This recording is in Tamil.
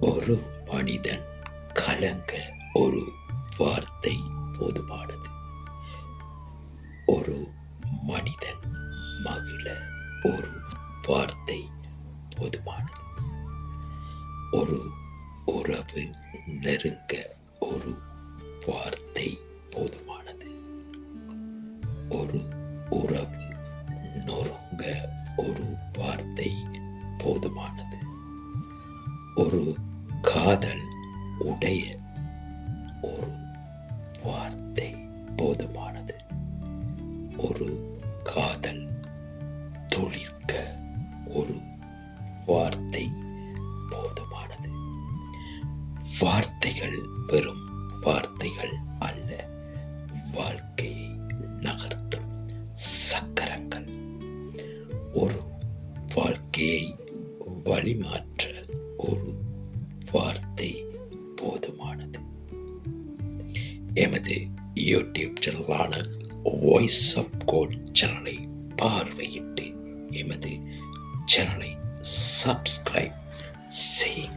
ஒரு மனிதன் கலங்க ஒரு வார்த்தை போதுமானது. ஒரு மனிதன் மகிழ ஒரு வார்த்தை போதுமானது. ஒரு உறவு நெருங்க ஒரு வார்த்தை போதுமானது. ஒரு உறவு ஒரு காதல் உடைய ஒரு வார்த்தை போதுமானது. ஒரு காதல் துளிர்க்க ஒரு வார்த்தை போதுமானது. வார்த்தைகள் வெறும் வார்த்தைகள் அல்ல வாழ்க்கையை நகர்த்தும் சக்கரங்கள். ஒரு வாழ்க்கையை வழிமாற்ற ஒரு வார்த்தை போதுமானது. எமது யூடியூப் சேனலான வாய்ஸ் ஆஃப் கோட் சேனலை பார்வையிட்டு எமது சேனலை சப்ஸ்கிரைப் செய்யுங்கள்.